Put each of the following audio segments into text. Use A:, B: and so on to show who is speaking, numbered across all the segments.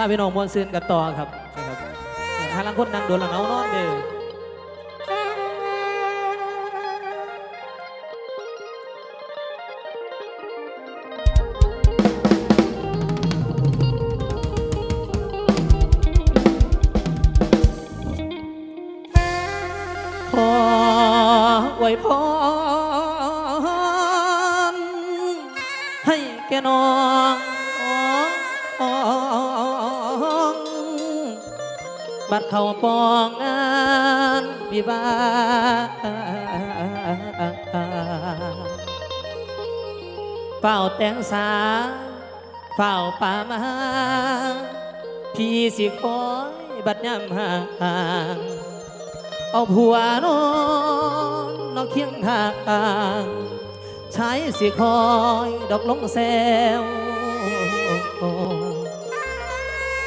A: ข้าพี่น้องมวนซื่นกันต่อครับนะครับเออหาลังคนนั่งโดนหลังเอานอนเด้อ บัดเขาปองงานวิวาเฝ้าแต่งสาเฝ้าป่ามาพี่สิคอยบัดยามห่างเอาผัวนอนนอกเคียงทางใช้สิคอยดอกลงแซว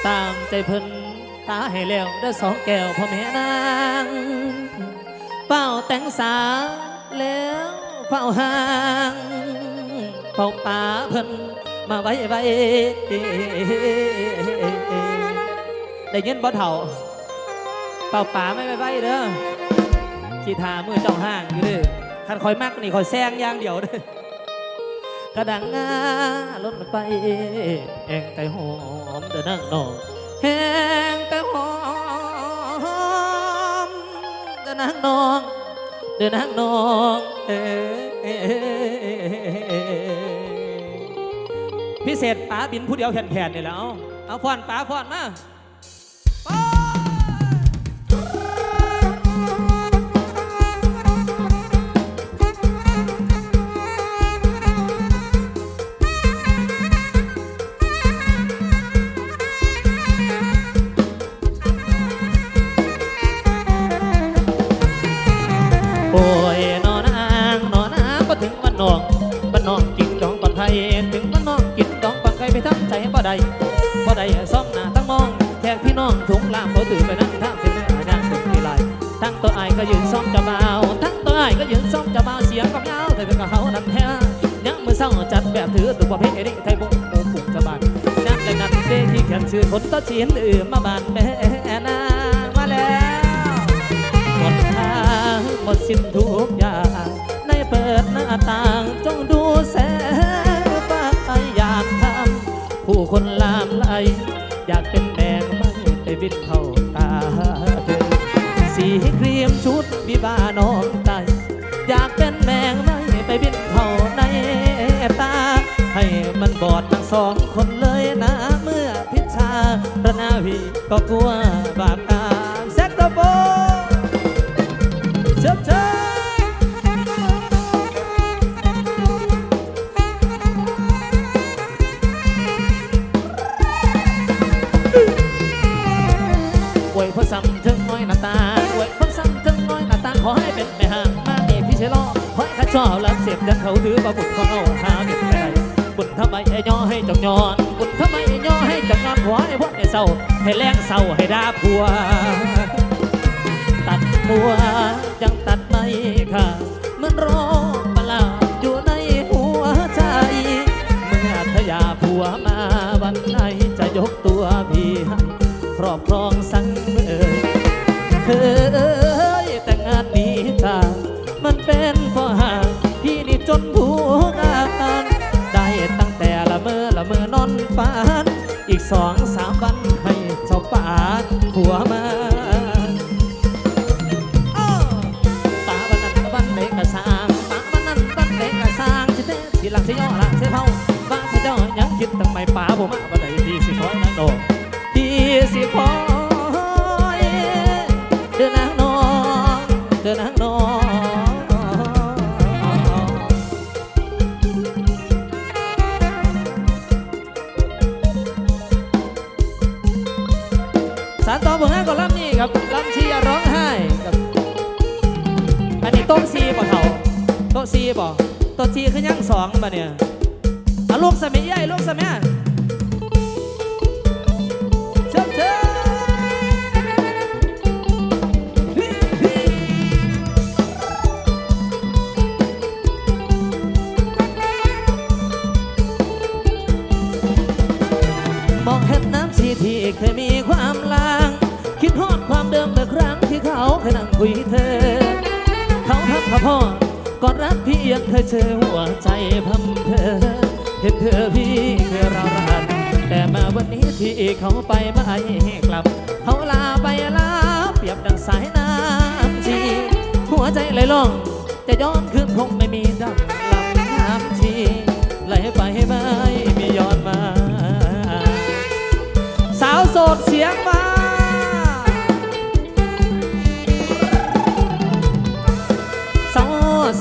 A: ตามใจเพิ่น ตาให้แล้วได้สองแก้วพ่อแม่นางเป้าแต่งสาแล้วเฝ้าห่างเฝ้าป่าเพิ่นมาไว้ไว้ได้ยินบ่เถ่าเป่าป่าไม่ไปไปเด้อขีทามือเจ้าห้างอยู่เด้อคันคอยมักนี่คอยแซงอย่างเดียวเด้อกระดังงาล้นไป แองไก่หอมเดินนั่งนอง แหงไก่หอมเดินนั่งนองเดินนั่งนองเอพิเศษป้าบินผู้เดียวแผ่นๆนี่แล้วเอาฟอนป้าฟอนมา ดแบบถือตัวปรเภทนี้ไทยบุ้งโอ้ปุ่งจะบานนักและนันเด้ที่เขียนชื่อคนต้นเชียนอื่นมาบานแม่นางมาแล้วหมดทางหมดสิ้นทุกอย่างในเปิดหน้าต่างจงดูแสงป้าอยากทำผู้คนลามไหลอยากเป็นแมงไม่ไปบินเข้าตาสีครีมชุดวิบาน้องใจอยากเป็นแมงไม่ไปบินเข้าน สองคนเลยนะเมื่อพิชาระนาวีก็กลัวบาปตามแซกโตโฟเชิบเชิอวยพระซ้ำถึงน้อยหน้าตาอวยพระซ้ำถึงน้อยหน้าตาขอให้เป็นแม่ห่างมาเอพี่เชลอขอให้ข้าชอบรับเสียบยันเขาถือว่าบุของเอาหา ทำไมไอ้ย่อให้จงยอนบุญทำไมไอ้ย่อให้จงยอนหัวไอ้พวกไอ้เศร้าให้แรงเศร้าให้ด่าผัว ตัดหัวยังตัดไม่ค่ะมันรอประหลาดอยู่ในหัวใจ เมื่อทยาผัวมาวันไหนจะยกตัวพี่ให้ครอบครอง สองสามวันให้เจ้าป่าผัวมาตาบันนั้นบันเด็กกะสางตาบันนั้นบันเด็กกะสางชิเตสีหลังสิย่อหลังสิเผาบ้านที่เจ้ายังคิดตั้งไม่ป่าบ่มา มองเห็นน้ำสีที่เคยมีความลาง คิดฮอดความเดิมเมื่ครั้งที่เขาเคยนั่งคุยเธอ เขาพักพพ่อกอดรักพี่ยังเคยเจอหัวใจพัมเพอเห็นเธอพี่เคยรารันแต่มาวันนี้ที่เขาไปไม่กลับ เขาลาไปลาเปรียบดังสายน้ำชีหัวใจไหลล่องจะย้อนคืนคงไม่มีดังลำน้ำชีไหลไปไม่มีย้อนมาาวโสดเสียงมาสาว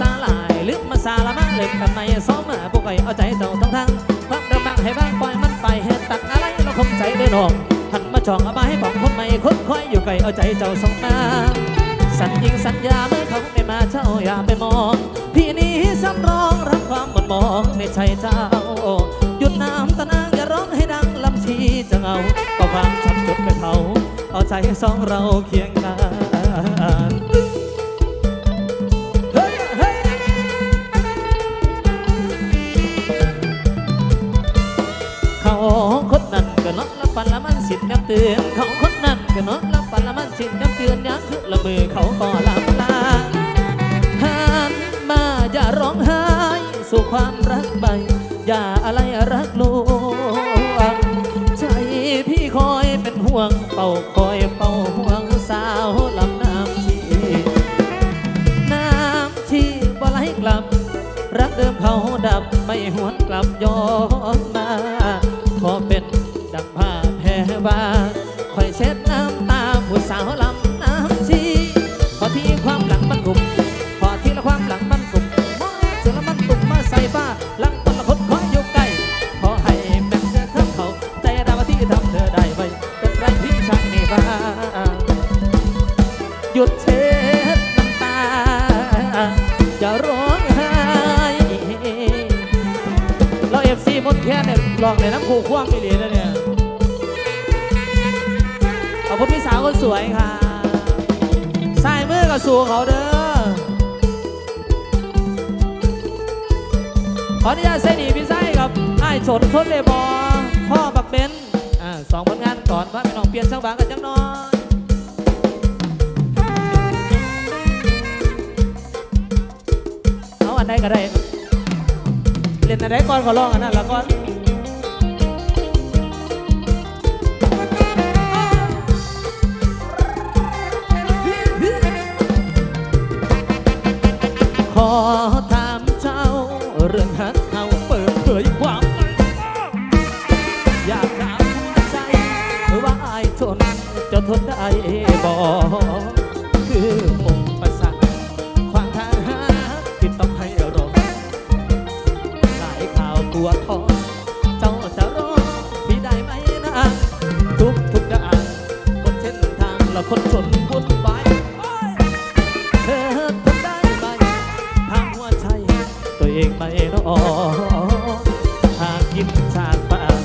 A: สาหลายลึกมาสาละมาเล็กกันไม่ซ้อมมาพวกไก่เอาใจเจ้าทั้งทั้งควาเดิมบางให้บ้างปล่อยมันไปเหตุตักอะไรเราคงใจได้นองหันมาจองเอามาให้บอกคนใหม่คนคอยอยู่ไกลเอาใจเจ้าส่งมาสัญญิงสัญญาเมื่อเขาได้มาเจ้าอย่าไปมอง พี่นี้สำรองรับความหมดมองไม่ใช่เจ้าหยุดน้ำตะนางอย่าร้องให้ดัง จะเงาเอาความช้ำจดไปเผาเอาใจสองเราเคียงกันเขาคนนั้นก็นอนละปันละมันสิทธิ์น้ำเตือนเขาคนนั้นก็นอนละปันละมันสิทธิ์น้ำเตือนยังคือละมือเขาก็ลำลาหันมาอย่าร้องไห้สู่ความรักใบอย่าอะไร ไม่หวนกลับย้อน ฟซีมดแค่เนี่ยลองในน้ำผูกคว่ำไปเลยนะเนี่ยขอบคุณพี่สาวคนสวยค่ะสายมือกับสู่เขาเด้อขออนุญาตเส้นหนีพี่ไส้กับไอ้ายชนทนเลยบอพ่อบักเบนอ่าสองผลงานก่อนว่าพี่น้องเปลี่ยนช่างบางกันจังน้อยเอาอันใดก็ได้ ล่นอันใดก่อนก็ร้องอันนั้นละก่อนขอถามเจ้าเรื่องหักเขาเปิดเผยความอยากถามหัวใจว่าอายทนจะทนได้บ่คือ คนชนวุ่นวายเธอทนได้ไหมทางหัวใจตัวเองไม่รอหากยิ้มชาปาก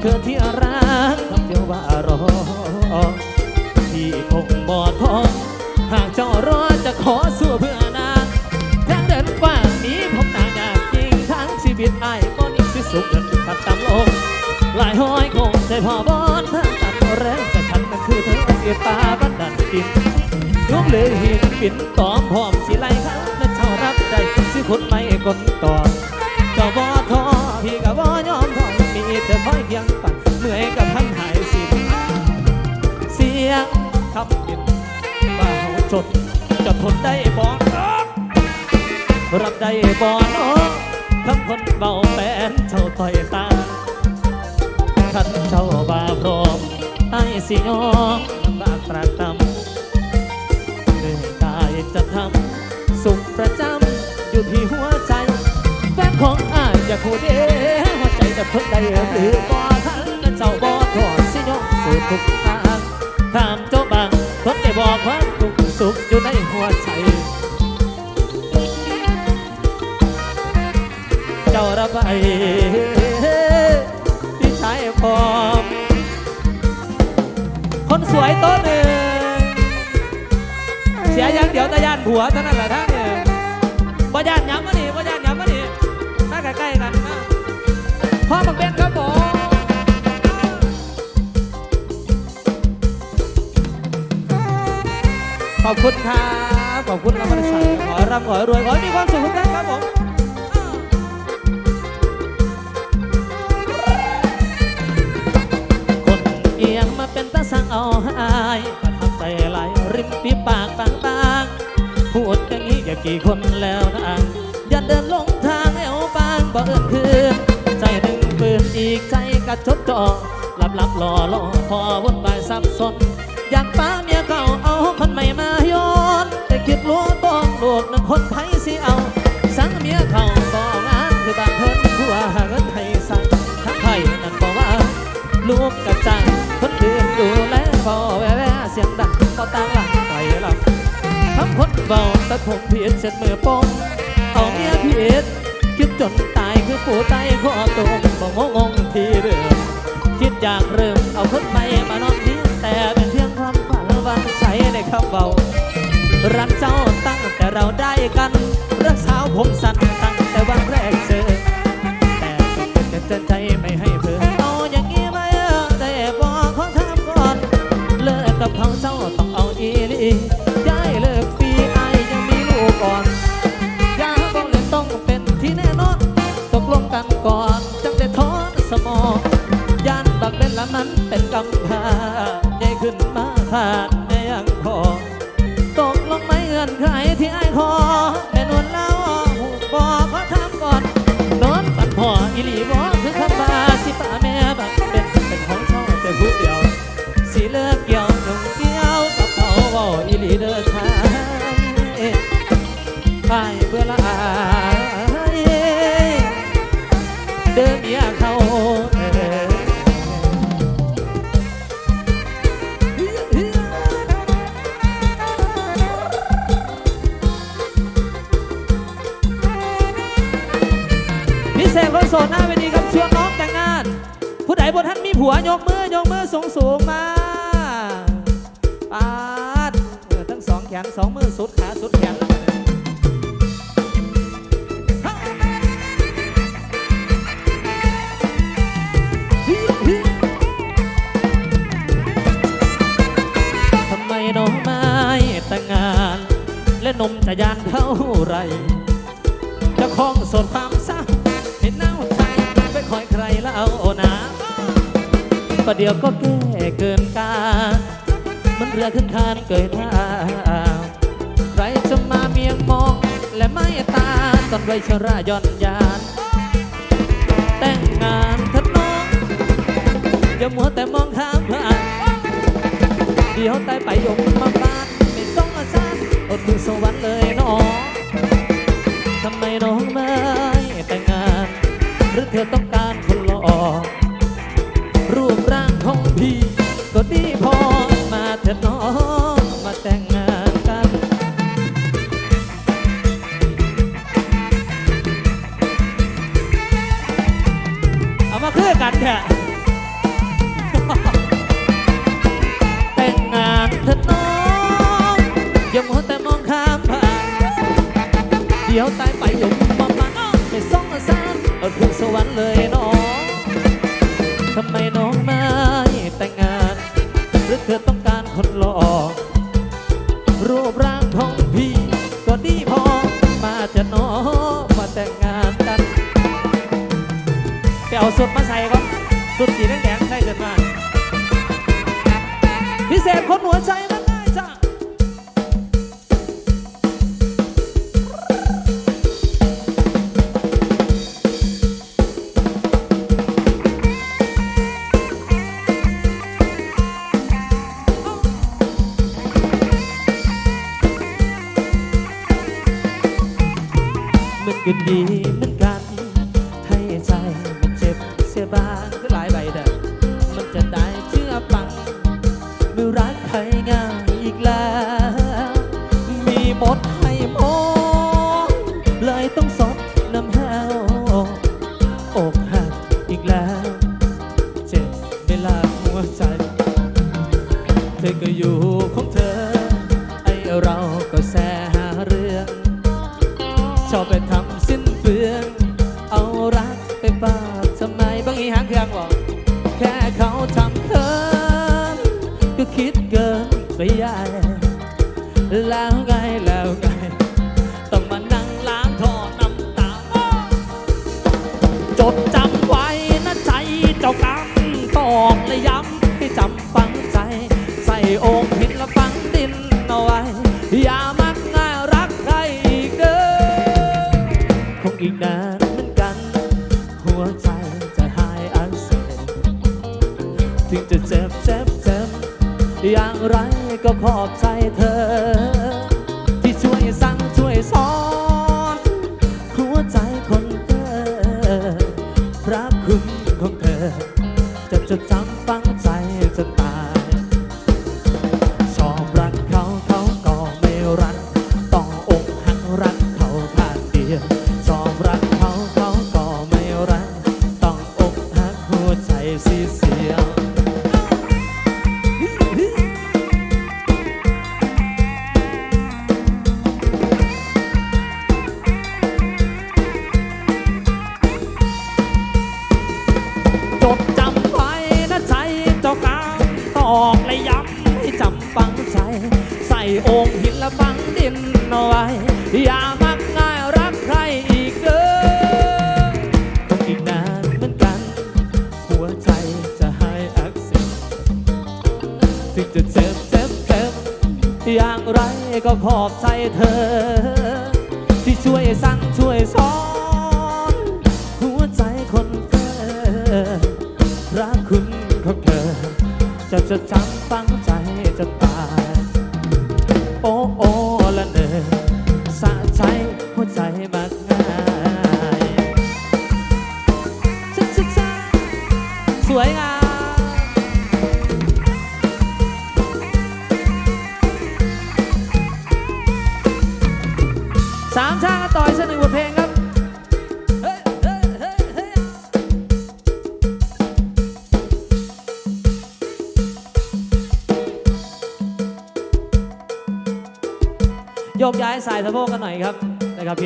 A: เธอที่รักคำเดียวว่ารอที่คงบ่ท้องหากเจ้ารอจะขอสู้เพื่อนางทางเดินกว้างนี้ผมนางอยากจริงทั้งชีวิตไอ้ายบ่นิ่งสิสุขเดินตัดตามลงหลายห้อยคงใจพอบอนทางตัดแรงแต่ฉันนั้นคือเธอ สียตาบันดันดินยุงเลยหินปิ่นตอมพร้อมสิไล่เขาและเจ้ารับใจสิคนไม่กลต่อเจ้าบ่ทอพี่ก็บ่ยอมถอยมีแต่คอยเพียงปัดเมื่อยกับทั้งหายสิ้นเสียงคำเห็นว่าเฮาจนจะทนได้บ่รับได้บ่เนาะคำคนเบาแปนเจ้าต่อยตาขันเจ้าบาพร้อมไอ้สิยอม ของอายอยากหูเด้หัวใจจะทนได้หรือบ่ทันเจ้าบ่ถอดสิยอมสู่ทุกทางถามเจ้าบางคนได้บอกความทุกข์สุขอยู่ในหัวใจเจ้าระบายที่ชายพร้อมคนสวยตัวหนึ่งเสียอย่างเดียวแต่ย่านผัวเท่านั้นแหละท่านเนี่ยบ่ย่านย้ำมานี่ ขอบคุณครับ ขอบคุณรังวัลสังขอร่ำขอรวย ขอมีความสุขทุกท่านครับผมคนเอียงมาเป็นตาสังเอาหายปรทัใจหลายริมปีปากต่างๆพูดอย่างนี้อย่ากี่คนแล้วนะอัย่าเดินลงทางแอวบางบ่เอิญ กระจดจ่อหลับหลับๆรอรอพอวุ่นวายสับสน อยากป้าเมียเก่าเอาคนใหม่มาย้อนแต่คิดรู้ต้องลูกนั้นคนไทยสิเอา สังเมียเขาก็งานคือบางเพิ่นผัวหาเงินให้ใส่งทั้งไทยนั่นบอกว่า ลูกกระจังคนอื่นดูแลพอแว่แว่เสียงดังพอต่างหลังไปหลับทำคนเบาแต่ผมผิดเสร็จมือปองเอาเมียผิดคิดจนตายคือปู่ใจขอตรงบอกงงากเริ่มเอาคนไปมานอนนี้แต่เป็นเพียงความฝันวันใช้ในคำเบารักเจ้าตั้งแต่เราได้กันรักสาวผมสั้นตั้งแต่วันแรก เป็นกำพาได้ขึ้นมาขาดใน และนมจะยานเท่าไร จะคล้องสดความเศร้าเห็นเน่าใจไม่คอยใครแล้วเอานะประเดี๋ยวก็แก้เกินกา มันเรือขึ้นคานเกิดท่า ใครจะมาเมียงมอง และไม่ตาตอนวัยชราย่อนยาน แต่งงานเถอะน้องอย่ามัวแต่มองข้ามผ่านเดี๋ยวตายไปยมมา อดมือสวรรค์เลยน้อง จะน้องมาแต่งงานกันไปเอาสุดมาใส่ก่อนสุดสีแดงๆใส่เกินมาพิเศษคนหัวใจ อีกนานเหมือนกัน หัวใจจะหายอักเสบถึงจะเจ็บเจ็บเจ็บอย่างไรก็ขอบใจเธอ เธอ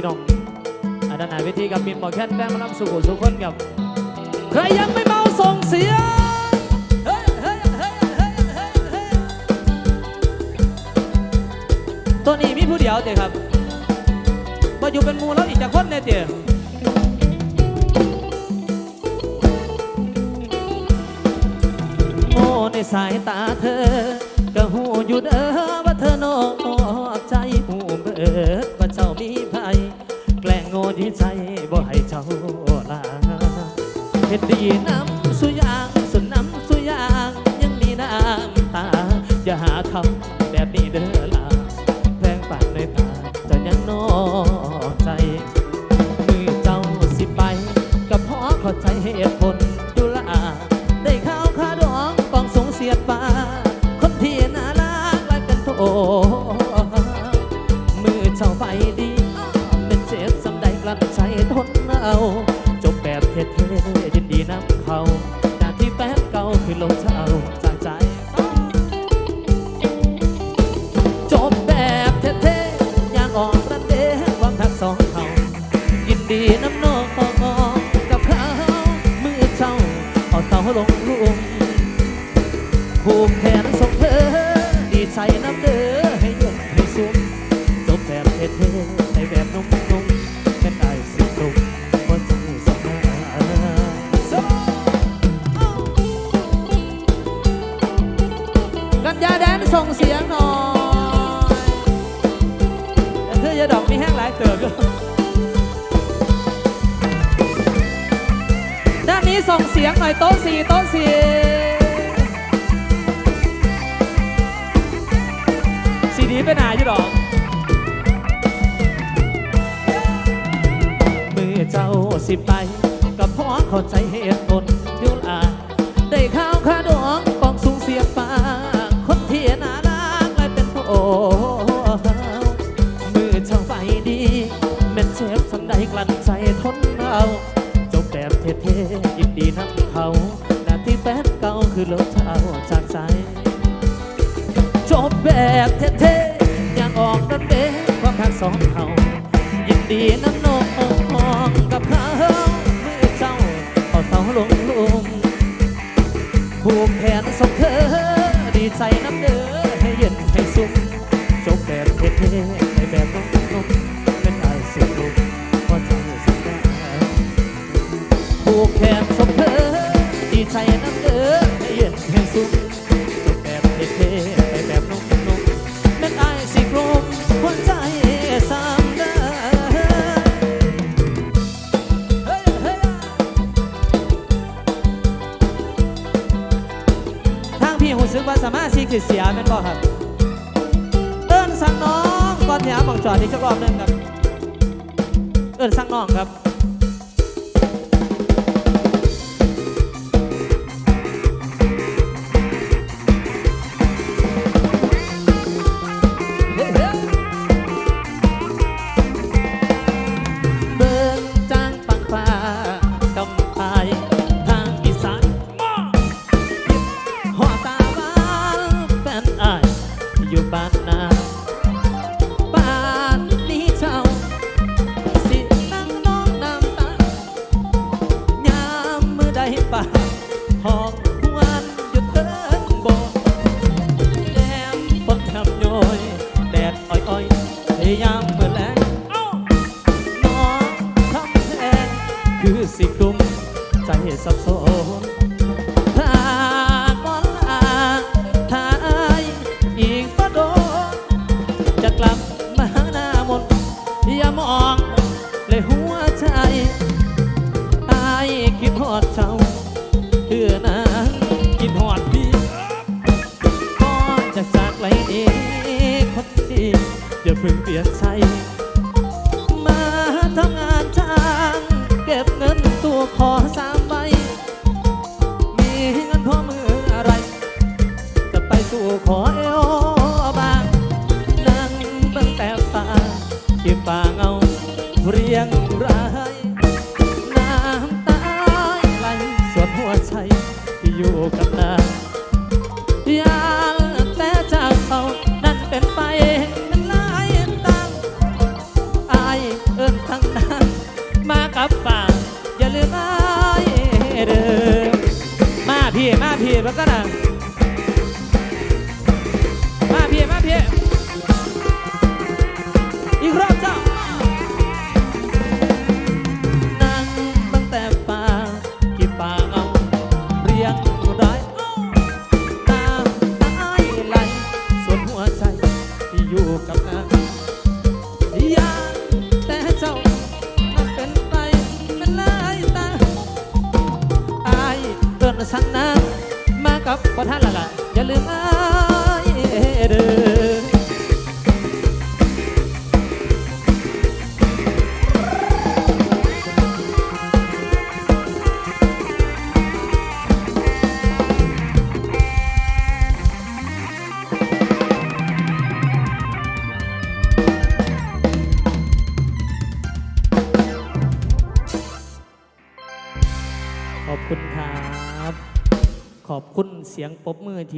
A: พี่น้องอาด้านไหนเวทีกับมินหมอแค้นแป้งมาลำสุขุสุขคนกับ ใครยังไม่เมาส่งเสียงตัวนี้มีผู้เดียวเดียครับมาอยู่เป็นมูแล้วอีกจากคนเนี่ยเดียโง่ในสายตาเธอ ก็หูอยู่เด้อว่าเธอนอกใจหูเบิด เฮ็ ส่งเสียงหน่อยโต๊ะสี่โต๊ะสี่ซีดีไปไหนอยู่ดอกมือเจ้าสิไปก็พราะเข้าใจเหตุผลยู่ลาได้ข่าวข้าดองกองสูงเสียฟ้าคนเที่น่ารักและเป็นโอ้มือเจ้าไปดีแม่นเจ็บสันใดกลั้นใจทนเอา เท่ๆยินดีนำเขาหน้าที่แฟนเก่าคือลบเท้าจากใจ จบแบบเท่ๆอย่างออกระเด้ความพักสองเขายินดีน้ำนมองกับเขาเมื่อเจ้าเอาเสาลงลุมผูกแขนส่งเธอ ดีใจน้ำเด้อให้เย็นให้สุขจบแบบเท่ๆในแบบนุ่มๆ ผูกแสมเธอดีใจน้ำเด้อให้เย็นให้สุขสุแบบเท่ไปแบบนุ่มๆแม่ไอสิกลมหัวใจเอเฮ้ยเฮ้ยทางพี่หูซึกว่าสามาซีคือเสียเป็นบ่ครับเอิ้นสังนองก่อนที่าจอดอีรอบหนึ่ครับ เอิ้นสั่งน้องครับ อ้อยอ้อยพยายาม Capitán. งปบมือที